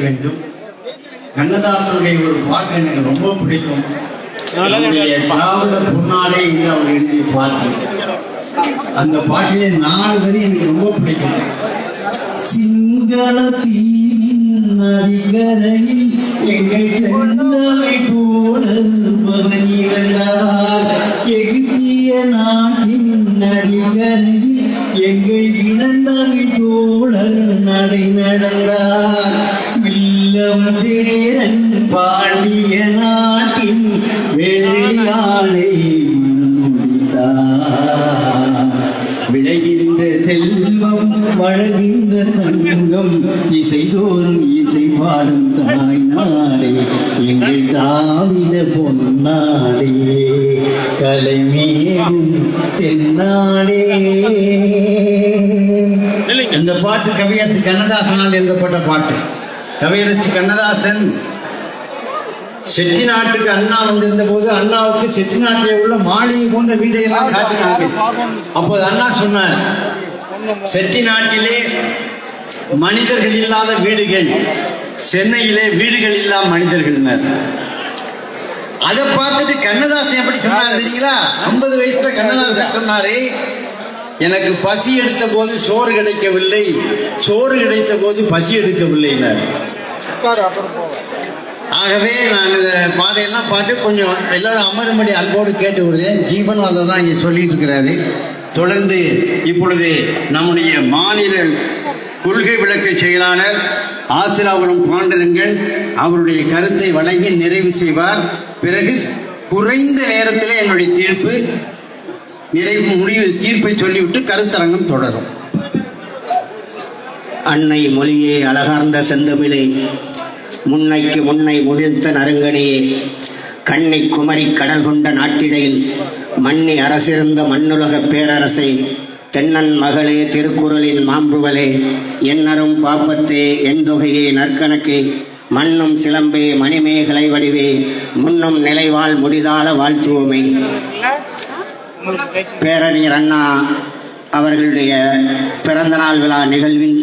வேண்டும். கண்ணதாசனுடைய ஒரு பாட்டு எனக்கு ரொம்ப பிடிக்கும். நம்முடைய திராவிட பொன்னாடை என்று அவர் எழுதிய பாட்டு. அந்த பாட்டிலே நாலு வரி எனக்கு ரொம்ப பிடிக்கும். சிங்கள தீவின் நதிகரையில் எங்கள் செந்தலை தோழர் மகனிகளார் எகிப்திய நாட்டின் நதிகரையில் எங்கள் இளந்தலை தோழர் நடை நடந்தார். சேரன் பாண்டிய நாட்டின் மணமுடித்தார் விளைகின்ற செல்வம் வளர்கின்ற தங்கம் இசைதோறும் இசை பாடும் தாய் நாடே எங்கள் தாவித பொன்னாடே கலைமேலும் தென்னாடே. இந்த பாட்டு கவியரசு கண்ணதாசனால் எழுதப்பட்ட பாட்டு. கவியரசு கண்ணதாசன் செட்டிநாட்டுக்கு அண்ணா வந்திருந்த போது அண்ணாவுக்கு செட்டிநாட்டில் உள்ள மாளிகை போன்ற வீடையெல்லாம் காட்டினார்கள் அப்போது அண்ணா சொன்னார் செட்டிநாட்டிலே மனிதர்கள் இல்லாத வீடுகள் சென்னையிலே வீடுகள் இல்லா மனிதர்கள்னர். அதை பார்த்துட்டு கண்ணதாசன் எப்படி சொன்னார் தெரியுங்களா? ஐம்பது வயசுல கண்ணதாசன் சொன்னாரு எனக்கு பசி எடுத்த போது சோறு கிடைக்கவில்லை சோறு கிடைத்த போது பசி எடுக்கவில்லைன்னார் ஆகவே நான் இந்த பாடையெல்லாம் பாட்டு கொஞ்சம் எல்லாரும் அமரும்படி அன்போடு கேட்டு வருகிறேன் ஜீவன் அதை தான் இங்கே சொல்லிட்டு இருக்கிறாரு தொடர்ந்து இப்பொழுது நம்முடைய மாநில கொள்கை விளக்க செயலாளர் ஆசிராபுரம் பாண்டரங்கன் அவருடைய கருத்தை வழங்கி நிறைவு செய்வார். பிறகு குறைந்த நேரத்தில் என்னுடைய தீர்ப்பு நிறைவு முடிவு தீர்ப்பை சொல்லிவிட்டு கருத்தரங்கம் தொடரும். அன்னை மொழியே அழகார்ந்த செந்தமிழை முன்னைக்கு முன்னை முகிழ்த்த நறுங்கனியே கண்ணை குமரி கடல் கொண்ட நாட்டிடையில் மண்ணி அரசிருந்த மண்ணுலக பேரரசை தென்னன் மகளே திருக்குறளின் மாம்புவலே என்னரும் பாப்பத்தே என் தொகையே நற்கணக்கே மண்ணும் சிலம்பே மணிமேகலை வடிவே முன்னும் நிலைவாழ் முடிதாள வாழ்த்துவோமே. பேரறிஞர் அண்ணா அவர்களுடைய பிறந்தநாள் விழா நிகழ்வில்